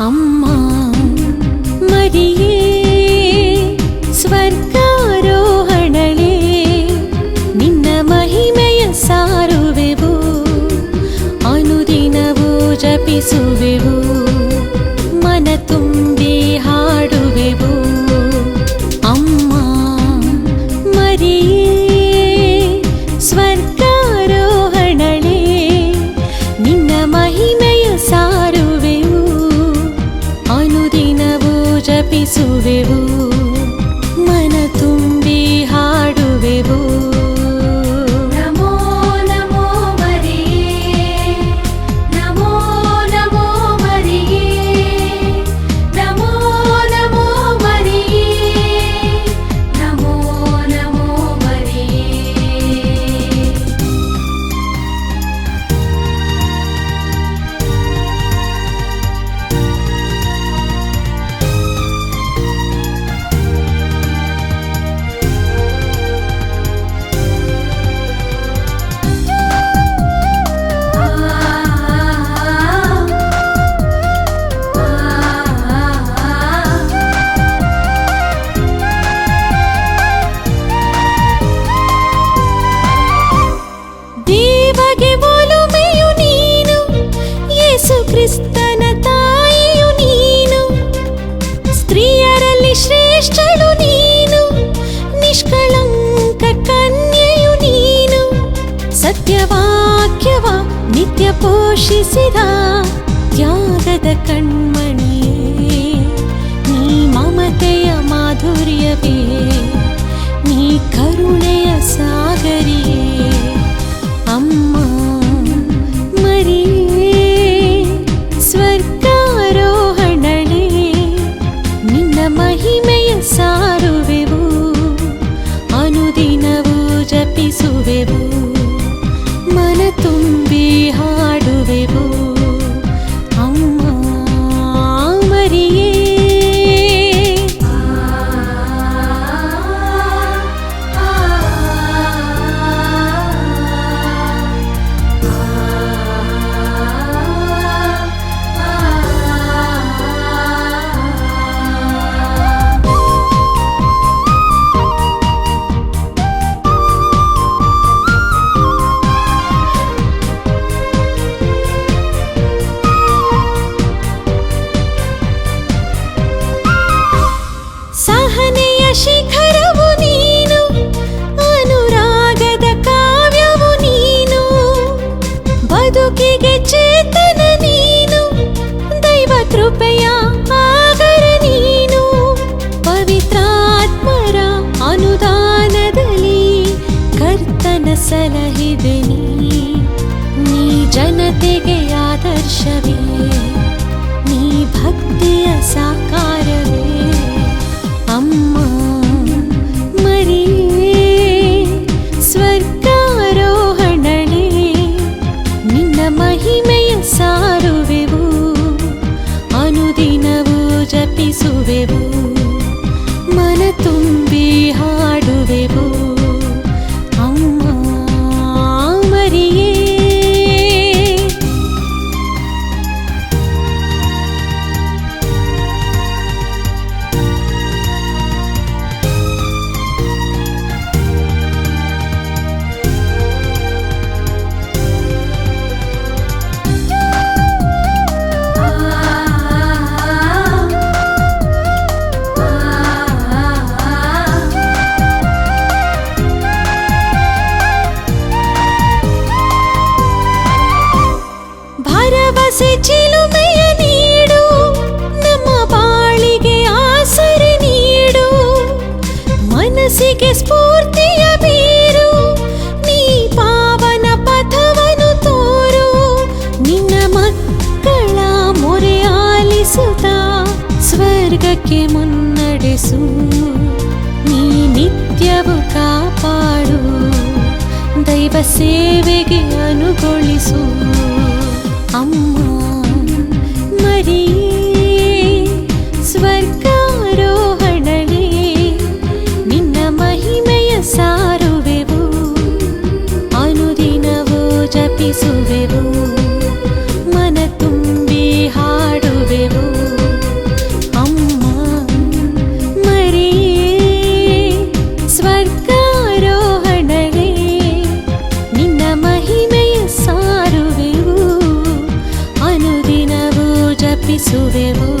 அம்மா மரியே ಸ್ವರ್ಗಾರೋಹಣಳೆ ನಿನ್ನ ಮಹಿಮೆಯ ಸಾರುವೆವು ಅನುದಿನವೂ ಜಪಿಸುವೆವು ಸತ್ಯವಾಕ್ಯವ ನಿತ್ಯ ಪೋಷಿಸಿದ ತ್ಯಾಗದ ಕಣ್ಮಣಿಯೇ ನೀ ಮಮತೆಯ ಮಾಧುರ್ಯವೇ ನೀ ಕರುಣೆಯ ಸಾಗರಿಯೇ. ಅಮ್ಮ ತುಂಬಿ ಹಾಡುವೆವು. ಶಿಖರವು ನೀನು, ಅನುರಾಗದ ಕಾವ್ಯವು ನೀನು. ಬದುಕಿಗೆ ಚೇತನ ನೀನು, ದೈವ ಕೃಪೆಯ ಆಗರ ನೀನು. ಪವಿತ್ರಾತ್ಮರ ಅನುದಾನದಲ್ಲಿ ಕರ್ತನ ಸಲಹಿದೆ ನೀ ಜನತೆಗೆ ಆದರ್ಶವೇ, ನೀ ಭಕ್ತಿಯ ಸಾಕಾರವೇ. ಭರವಸೆ ಚಿಲುಮೆಯ ನೀಡು, ನಮ್ಮ ಬಾಳಿಗೆ ಆಸರೆ ನೀಡು, ಮನಸ್ಸಿಗೆ ಸ್ಫೂರ್ತಿಯ ಬೀರು, ನೀ ಪಾವನ ಪಥವನ್ನು ತೋರು, ನಿನ್ನ ಮಕ್ಕಳ ಮೊರೆ ಸ್ವರ್ಗಕ್ಕೆ ಮುನ್ನಡೆಸು, ನೀ ನಿತ್ಯವು ಕಾಪಾಡು, ದೈವ ಸೇವೆಗೆ ಅನುಗೊಳಿಸು. ಅಮ್ಮ ಮರಿಯೇ ಸ್ವರ್ಗಾರೋಹಣಳೆ ನಿನ್ನ ಮಹಿಮೆಯ ಸಾರುವೆವು ಅನುದಿನವೂ ಜಪಿಸುವೆವು Sou subimos.